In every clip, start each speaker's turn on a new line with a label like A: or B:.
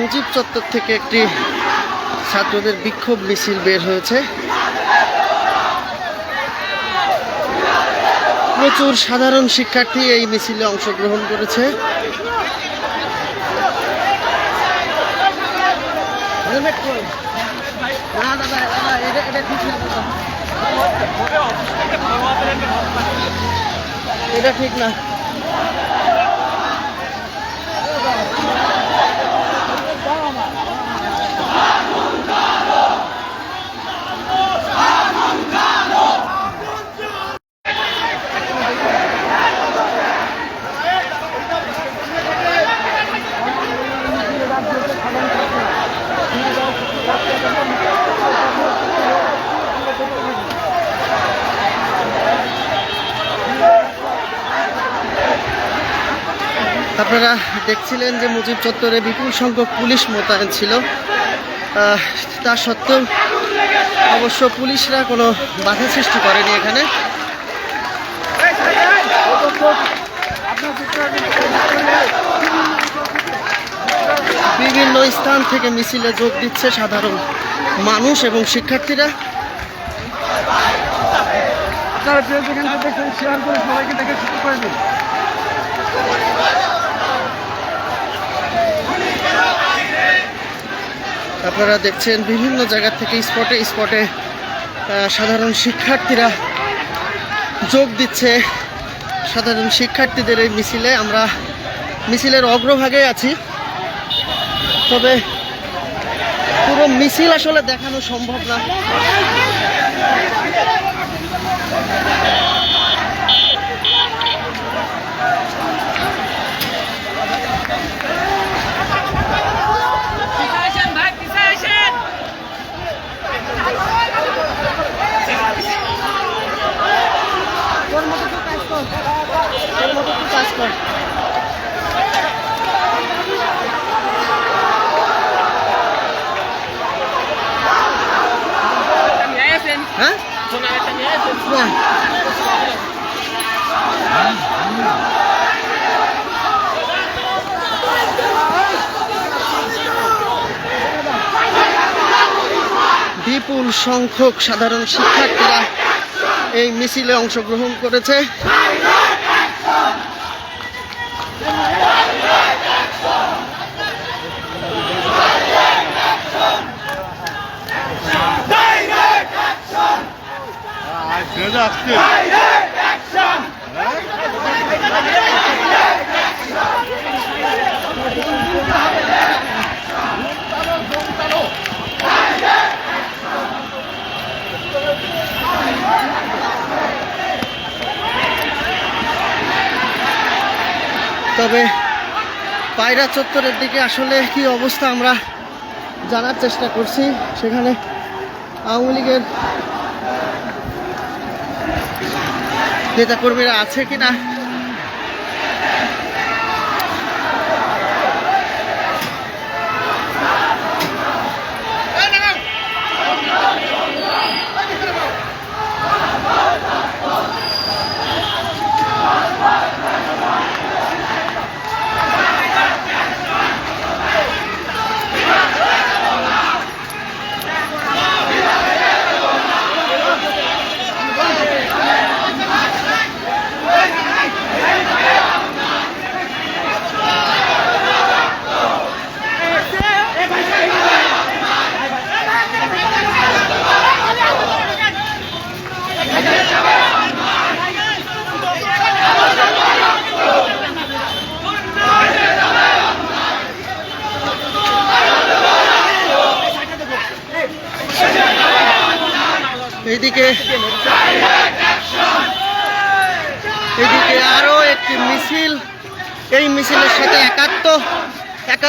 A: মুজিব চত্বর থেকে একটি ছাত্রদের বিক্ষোভ মিছিল বের হয়েছে। প্রচুর সাধারণ শিক্ষার্থী এই মিছিলে অংশগ্রহণ করেছে। এটা ঠিক না। আপনারা দেখছিলেন যে মুজিব চত্বরে বিপুল সংখ্যক পুলিশ মোতায়েন ছিল। তা সত্ত্বেও অবশ্য পুলিশরা কোনো বাধা সৃষ্টি করেনি এখানে। বিভিন্ন স্থান থেকে মিছিলে যোগ দিচ্ছে সাধারণ মানুষ এবং শিক্ষার্থীরা।
B: আপনারা শেয়ার করে সবাইকে দেখে শুরু করে দিন।
A: আপনারা দেখছেন বিভিন্ন জায়গা থেকে স্পটে স্পটে সাধারণ শিক্ষার্থীরা যোগ দিচ্ছে। সাধারণ শিক্ষার্থীদের এই মিছিলে। আমরা মিছিলের অগ্রভাগে আছি। তবে পুরো মিছিল আসলে দেখানো সম্ভব না। কাজ কর। হ্যাঁ? বিপুল সংখ্যক সাধারণ শিক্ষার্থীরা এই মিছিলে অংশগ্রহণ করেছে। তবে পায়রা চত্বরের দিকে আসলে কি অবস্থা আমরা জানার চেষ্টা করছি। সেখানে আওয়ামী লীগের নেতাকর্মীরা আছে কিনা? এইদিকে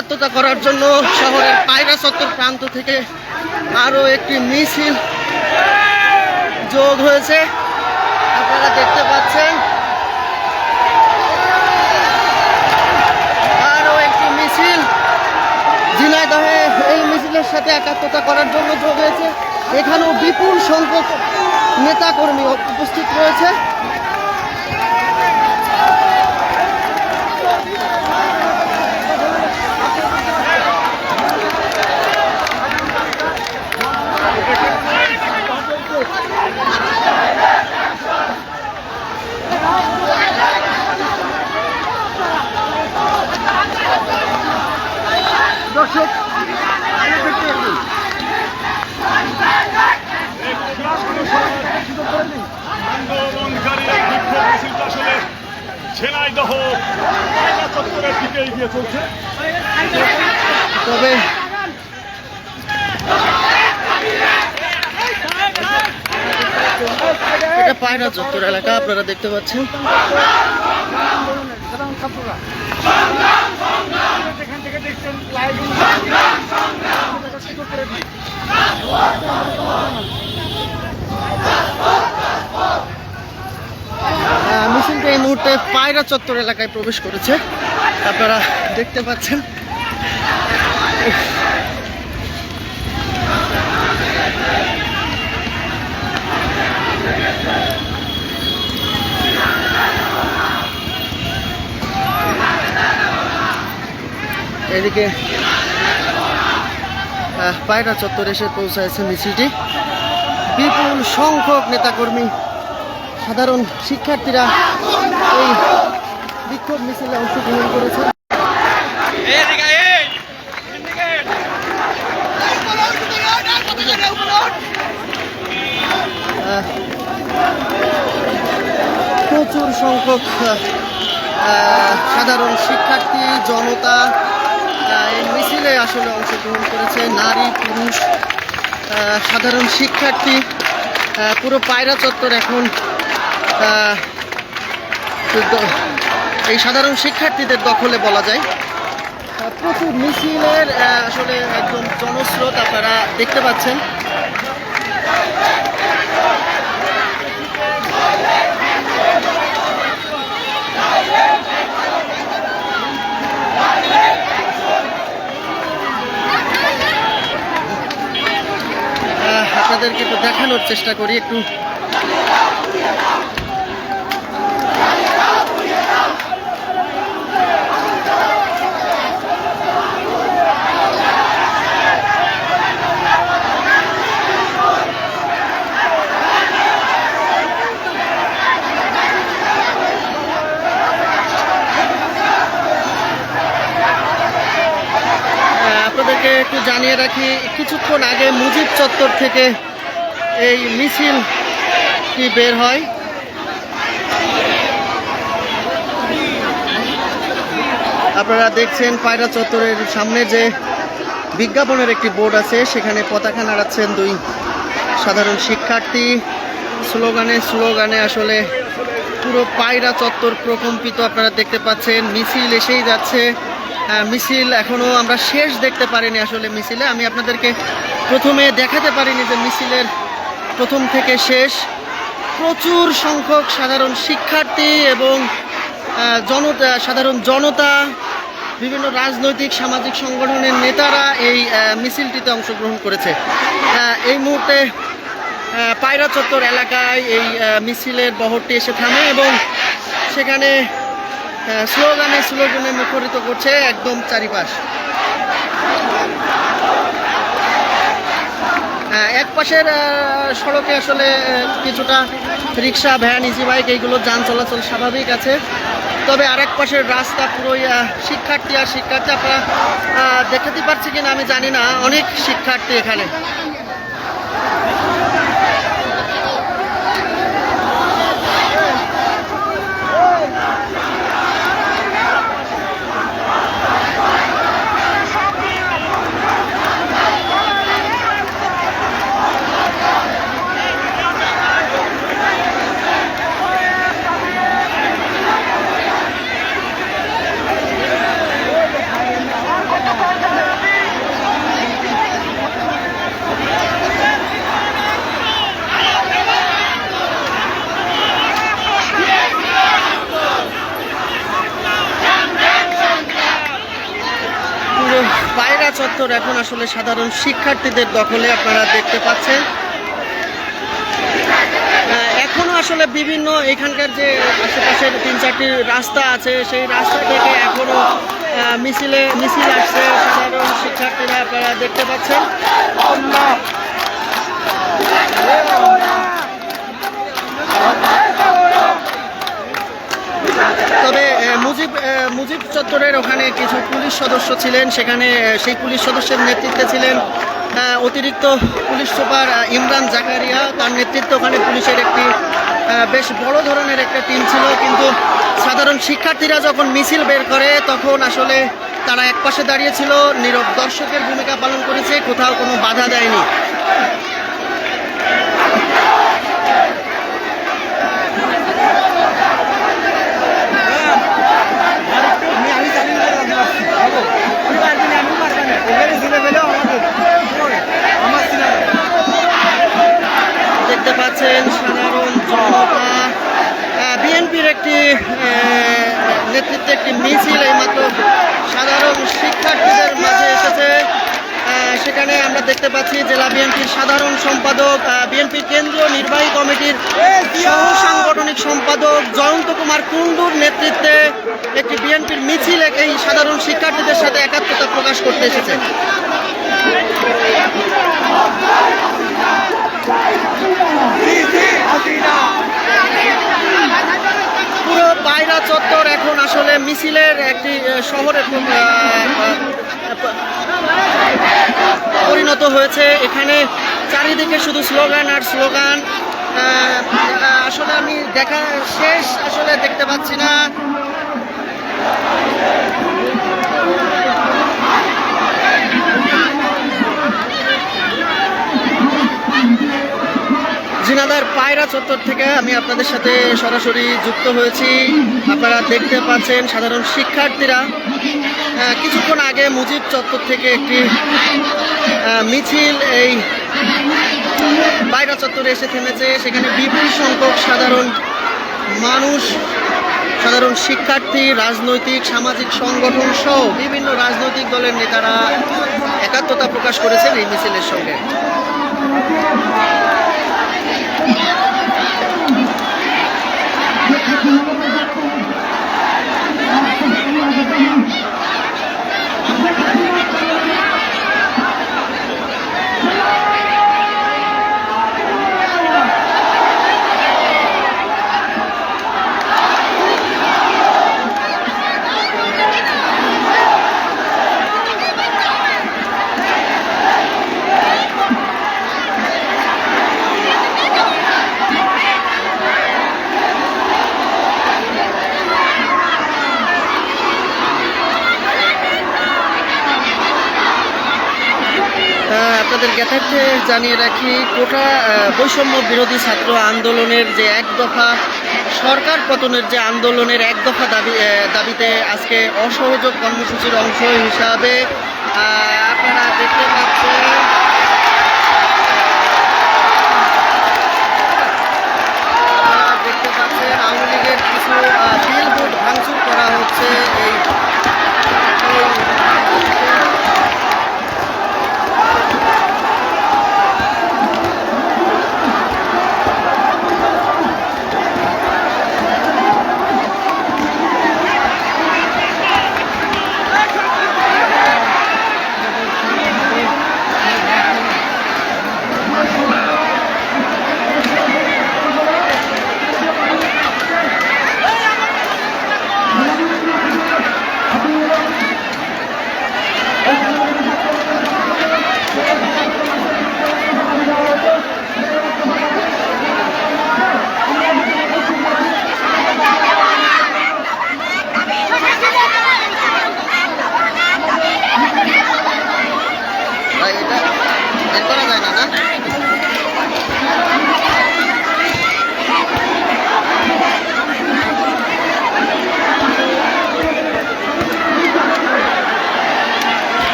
A: একাত্মতা করার জন্য শহরের পায়রা চত্বর প্রান্ত থেকে আরও একটি মিছিল যোগ হয়েছে। আপনারা দেখতে পাচ্ছেন। আরও একটি মিছিল। ঝিনাইদহে এই মিছিলের সাথে একাত্মতা করার জন্য যোগ হয়েছে। এখানেও বিপুল সংখ্যক নেতাকর্মী উপস্থিত রয়েছে।
B: দর্শক
C: ঝেনাইদহ চত্বরের দিকে
A: তবে এটা পায়রা চত্বর এলাকা আপনারা দেখতে পাচ্ছেন। আহ, মিছিলটা এই মুহূর্তে পায়রা চত্বর এলাকায় প্রবেশ করেছে। আপনারা দেখতে পাচ্ছেন। এদিকে পায়রা চত্বর এসে পৌঁছায়ছে মিছিলটি। বিপুল সংখ্যক নেতাকর্মী সাধারণ শিক্ষার্থীরা এই বিক্ষোভ মিছিলে অংশগ্রহণ করেছে প্রচুর সংখ্যক সাধারণ শিক্ষার্থী জনতা এই মিছিলে আসলে অংশগ্রহণ করেছে নারী, পুরুষ সাধারণ শিক্ষার্থী পুরো পায়রা চত্বর এখন এই সাধারণ শিক্ষার্থীদের দখলে বলা যায়। প্রচুর মিছিলের আসলে একদম জনস্রোত আপনারা দেখতে পাচ্ছেন। আপনাদেরকে একটু দেখানোর চেষ্টা করি একটু আপনাদেরকে একটু জানিয়ে রাখি, কিছুক্ষণ আগে মুজিব চত্বর থেকে এই মিছিলটি বের হয়? আপনারা দেখছেন পায়রা চত্বরের সামনে যে বিজ্ঞাপনের একটি বোর্ড আছে, সেখানে পতাকা নাড়াচ্ছেন দুই সাধারণ শিক্ষার্থী। স্লোগানে স্লোগানে আসলে পুরো পায়রা চত্বর প্রকম্পিত, আপনারা দেখতে পাচ্ছেন, মিছিল এসেই যাচ্ছে। মিছিল এখনও আমরা শেষ দেখতে পারিনি আসলে মিছিলে। আমি আপনাদেরকে প্রথমে দেখাতে পারিনি যে মিছিলের প্রথম থেকে শেষ। প্রচুর সংখ্যক সাধারণ শিক্ষার্থী এবং জনতা, সাধারণ জনতা, বিভিন্ন রাজনৈতিক, সামাজিক সংগঠনের নেতারা এই মিছিলটিতে অংশগ্রহণ করেছে। এই মুহূর্তে পায়রা চত্বর এলাকায় এই মিছিলের বহরটি এসে থামে এবং সেখানে স্লোগানে স্লোগানে মুখরিত করছে একদম চারিপাশ। এক পাশের সড়কে আসলে কিছুটা রিক্সা, ভ্যান ইজি বাইক এইগুলো যান চলাচল স্বাভাবিক আছে। তবে আরেক পাশের রাস্তা পুরোই শিক্ষার্থী আর শিক্ষার্থী আপনারা দেখাতে পারছি কিনা আমি জানি না। অনেক শিক্ষার্থী এখানে। পুরো পায়রা চত্বর এখন আসলে সাধারণ শিক্ষার্থীদের দখলে আপনারা দেখতে পাচ্ছেন। এখনও আসলে বিভিন্ন এখানকার যে আশেপাশের তিন চারটি রাস্তা আছে, সেই রাস্তা থেকে এখনও মিছিলে, মিছিল আসছে সাধারণ শিক্ষার্থীরা, আপনারা দেখতে পাচ্ছেন। তবে মুজিব মুজিব চত্বরের ওখানে কিছু পুলিশ সদস্য ছিলেন। সেখানে সেই পুলিশ সদস্যের নেতৃত্বে ছিলেন অতিরিক্ত পুলিশ সুপার ইমরান জাকারিয়া। তার নেতৃত্বে ওখানে পুলিশের একটি বেশ বড় ধরনের একটা টিম ছিল। কিন্তু সাধারণ শিক্ষার্থীরা যখন মিছিল বের করে, তখন আসলে তারা একপাশে দাঁড়িয়েছিল নীরব দর্শকের ভূমিকা পালন করেছে। কোথাও কোনো বাধা দেয়নি
B: আমি জানি না আমি পারবি না আমি পারবি না ওখানে ছেলে পেলেও আমাদের আমার ছিল
A: দেখতে পাচ্ছেন সাধারণ জনতা বিএনপির একটি নেতৃত্বে একটি মিছিল এইমাত্র সাধারণ শিক্ষার্থীদের মাঝে এসেছে। সেখানে আমরা দেখতে পাচ্ছি জেলা বিএনপির সাধারণ সম্পাদক বিএনপির কেন্দ্রীয় নির্বাহী কমিটির সাংগঠনিক সম্পাদক জয়ন্ত কুমার কুণ্ডুর নেতৃত্বে একটি বিএনপির মিছিল এই সাধারণ শিক্ষার্থীদের সাথে একাত্মতা প্রকাশ করতে এসেছে। পুরো পায়রা চত্বর এখন আসলে মিছিলের একটি শহরে পরিণত হয়েছে। এখানে চারিদিকে শুধু স্লোগান আর স্লোগান। আসলে আমি দেখা শেষ আসলে দেখতে পাচ্ছি না। জিনাদার পায়রা চত্বর থেকে আমি আপনাদের সাথে সরাসরি যুক্ত হয়েছি। আপনারা দেখতে পাচ্ছেন সাধারণ শিক্ষার্থীরা। কিছুক্ষণ আগে মুজিব চত্বর থেকে একটি মিছিল এই পায়রা চত্বরে এসে থেমেছে। সেখানে বিপুল সংখ্যক সাধারণ মানুষ, সাধারণ শিক্ষার্থী, রাজনৈতিক, সামাজিক সংগঠন সহ বিভিন্ন রাজনৈতিক দলের নেতারা একাত্মতা প্রকাশ করেছেন এই মিছিলের সঙ্গে। Thank you. আপনাদের জ্ঞাতার্থে জানিয়ে রাখি কোটা বৈষম্য বিরোধী ছাত্র আন্দোলনের যে এক দফা, সরকার পতনের যে আন্দোলনের এক দফা দাবি দাবিতে আজকে অসহযোগ কর্মসূচির অংশ হিসাবে আপনারা দেখতে পাচ্ছেন। দেখতে পাচ্ছেন, আওয়ামী লীগের কিছু বিল বোর্ড ভাঙচুর করা হচ্ছে এই এই ভাই, এটা বের করা যায় না না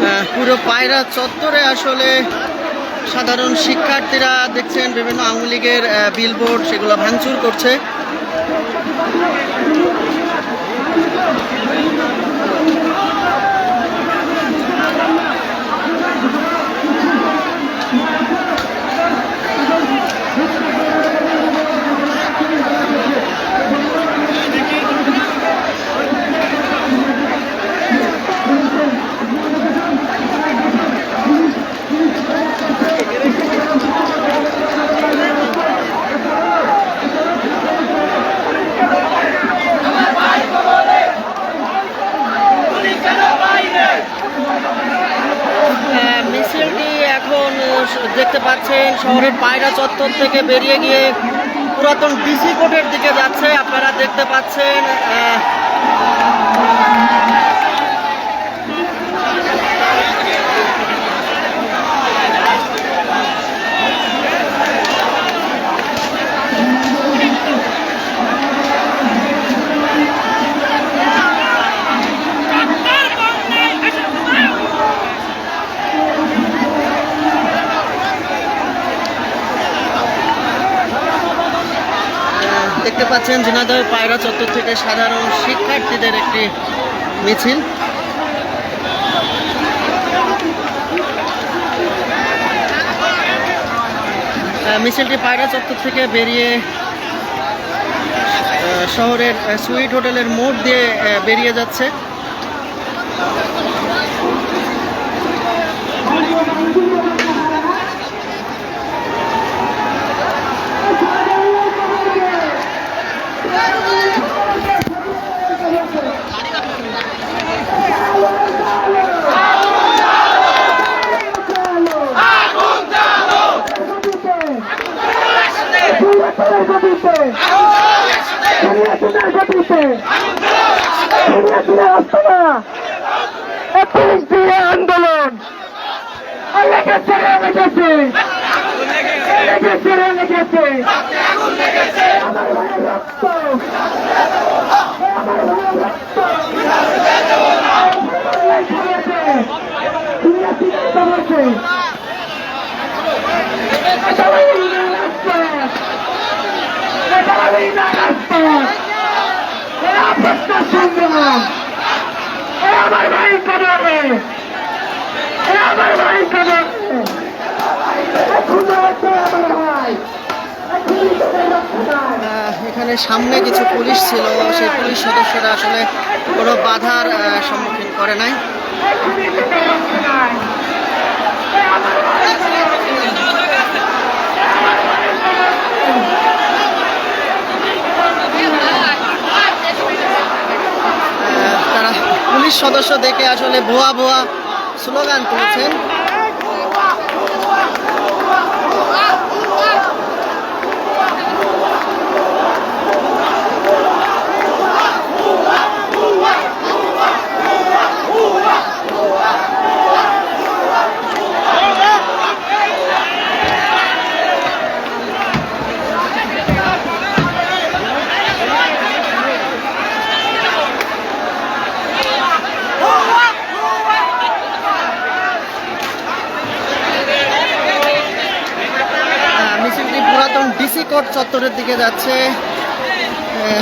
A: আহ, পুরো পায়রা চত্বরে আসলে সাধারণ শিক্ষার্থীরা দেখছেন বিভিন্ন আওয়ামী লীগের বিলবোর্ড সেগুলো ভাঙচুর করছে। দেখতে পাচ্ছেন, শহরের পায়রা চত্বর থেকে বেরিয়ে গিয়ে পুরাতন ডিসি কোর্টের দিকে যাচ্ছে। আপনারা দেখতে পাচ্ছেন দেখতে পাচ্ছেন ঝিনাইদহ পায়রা চত্বর থেকে সাধারণ শিক্ষার্থীদের একটি মিছিল। মিছিলটি পায়রা চত্বর থেকে বেরিয়ে শহরের সুইট হোটেলের মোড় দিয়ে বেরিয়ে যাচ্ছে।
D: আন্দোলন। লেগেছে রে লেগেছে। লেগেছে
A: এখানে সামনে কিছু পুলিশ ছিল। সেই পুলিশ সদস্যরা আসলে কোনো বাধার সম্মুখীন করে নাই
D: এখনই তোদের রক্ষা নাই এ আমার ভাই
A: আহ, তারা পুলিশ সদস্য দেখে আসলে ভুয়া ভুয়া স্লোগান তুলেছেন আহ, মিছিলটি পুরাতন ডিসি কোর্ট চত্বরের দিকে যাচ্ছে।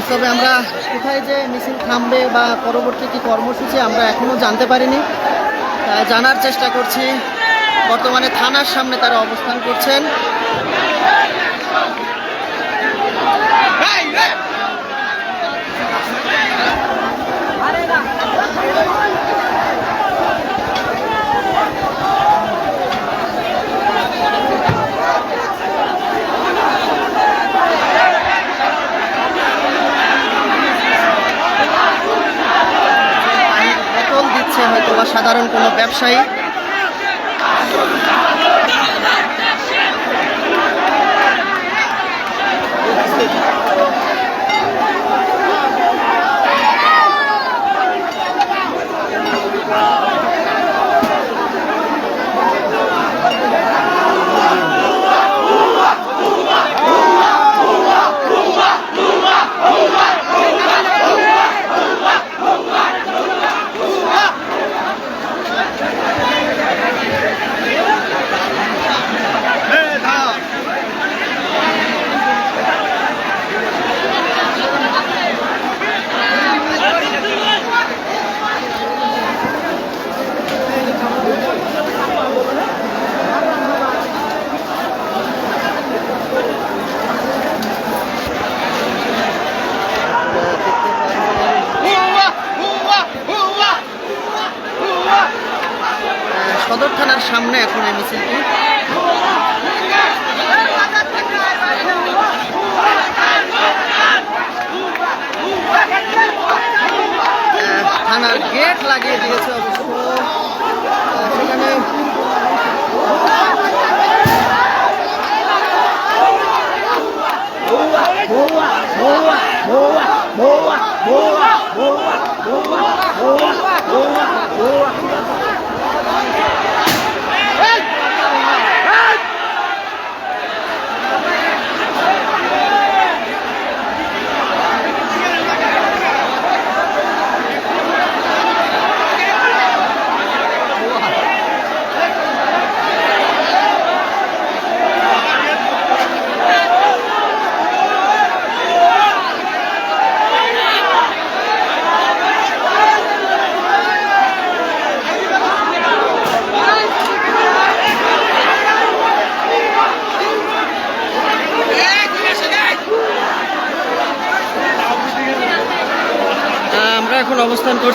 A: তবে আমরা কোথায় যে মিছিল থামবে বা পরবর্তী কি কর্মসূচি আমরা এখনও জানতে পারিনি। জানার চেষ্টা করছি। বর্তমানে থানার সামনে তারা অবস্থান করছেন। পানির বোতল দিচ্ছে হয়তো বা সাধারণ কোনো ব্যবসায়ী?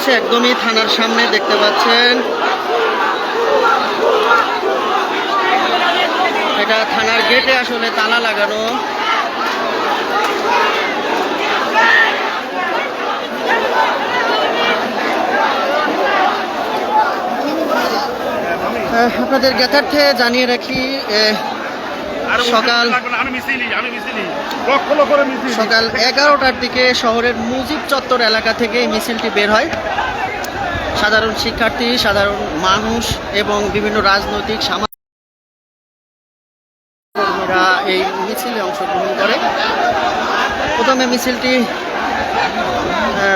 A: করছি একদমই থানার সামনে দেখতে পাচ্ছেন। এটা থানার গেটে আসলে তালা লাগানো। আপনাদের জ্ঞাতার্থে জানিয়ে রাখি সকাল সকাল এগারোটার দিকে শহরের মুজিব চত্বর এলাকা থেকে এই মিছিলটি বের হয়। সাধারণ শিক্ষার্থী সাধারণ মানুষ এবং বিভিন্ন রাজনৈতিক সামাজিক কর্মীরা এই মিছিলে অংশগ্রহণ করে। প্রথমে মিছিলটি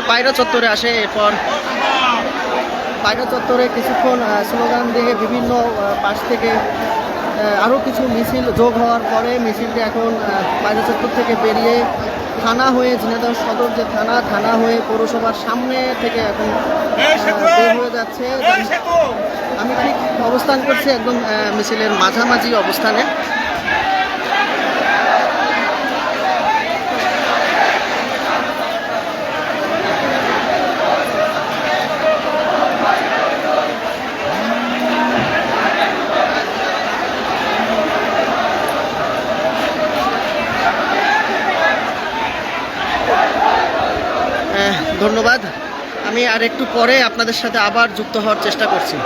A: পায়রা চত্বরে আসে এরপর পায়রা চত্বরে কিছুক্ষণ স্লোগান দিয়ে বিভিন্ন পাশ থেকে আরও কিছু মিছিল যোগ হওয়ার পরে মিছিলটি এখন বাইরে চত্বর থেকে বেরিয়ে থানা হয়ে ঝিনাইদহ সদর যে থানা থানা হয়ে পৌরসভার সামনে থেকে এখন বের হয়ে যাচ্ছে। আমি ঠিক অবস্থান করছি একদম মিছিলের মাঝামাঝি অবস্থানে। ধন্যবাদ। আমি আর একটু পরে আপনাদের সাথে আবার যুক্ত হওয়ার চেষ্টা করছি।